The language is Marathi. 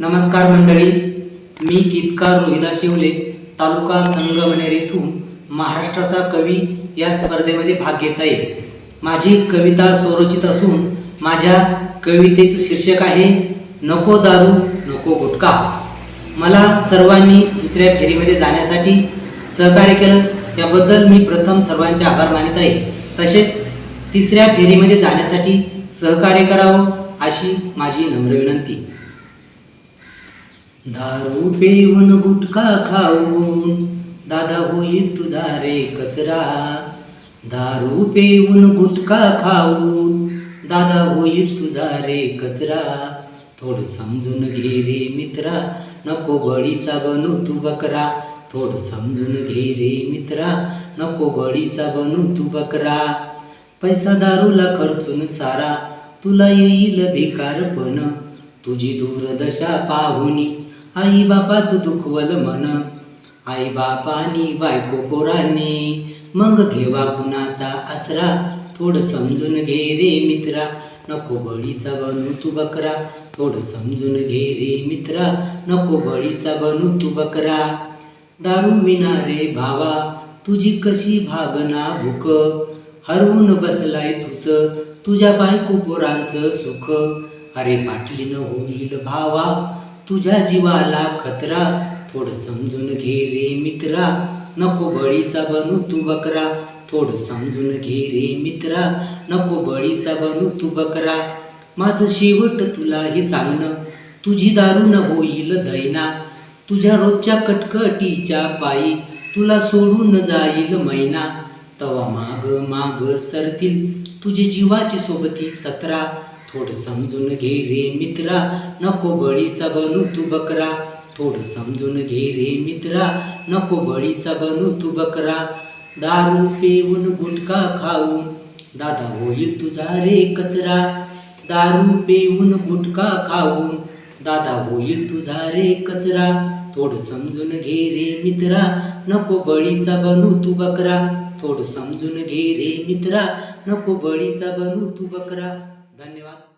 नमस्कार मंडळी मी गीतकार रोहिदास शिवले तालुका संगमनेर येथून महाराष्ट्राचा कवी या स्पर्धेमध्ये भाग घेत आहे. माझी कविता स्वरचित असून माझ्या कवितेचं शीर्षक आहे नको दारू नको गुटखा. मला सर्वांनी दुसऱ्या फेरीमध्ये जाण्यासाठी सहकार्य केलं. त्याबद्दल मी प्रथम सर्वांचे आभार मानित आहे. तसेच तिसऱ्या फेरीमध्ये जाण्यासाठी सहकार्य करावं अशी माझी नम्र विनंती. दारू पिऊन गुटखा खाऊन. दादा होईल तुझा रे कचरा. दारू पिऊन गुटखा खाऊन. दादा होईल तुझा रे कचरा. थोडं समजून घे रे मित्रा. नको बळीचा बनू तू बकरा. थोडं समजून घे रे मित्रा. नको बळीचा बनू तू बकरा. पैसा दारूला खर्चून सारा. तुला येईल भिकारपण. तुझी दूरदशा पाहुनी आई बापाच दुखवल मन. आई बापानी बायको पोरांनी. मग घेवा कुणाचा आसरा. थोडं समजून घे रे मित्रा. नको बळीचा बनू तू बकरा. थोडं समजून घे रे मित्रा. नको बळीचा बनू तू बकरा. दारू विना रे भावा. तुझी कशी भागना भूक. हरवून बसलाय तुझ. तुझ्या बायको पोरांचं सुख. अरे बाटलीनं होईल भावा तुझ्या जीवाला खतरा. थोडं समजून घे रे मित्रा नको बळीचा बनू तू बकरा. थोडं समजून घे रे मित्रा नको बळीचा बनू तू बकरा. माझं शेवट तुला हे सांगणं तुझी दारू न होईल दैना. तुझ्या रोजच्या कटकटीच्या पायी तुला सोडून जाईल मैना. तवा माग माग सरतील तुझी जीवाची सोबती सतरा. थोडं समजून घे रे मित्रा नको बळीचा बनू तू बकरा. थोडं समजून घे रे मित्रा नको बळीचा बनू तू बकरा. दारू पेऊन गुटखा खाऊन दादा होईल तुझा रे कचरा. दारू पेऊन गुटखा खाऊन दादा होईल तुझा रे कचरा. थोड समजून घे रे मित्रा नको बळीचा बनू तू बकरा. थोडं समजून घे रे मित्रा नको बळीचा बनू तू बकरा. धन्यवाद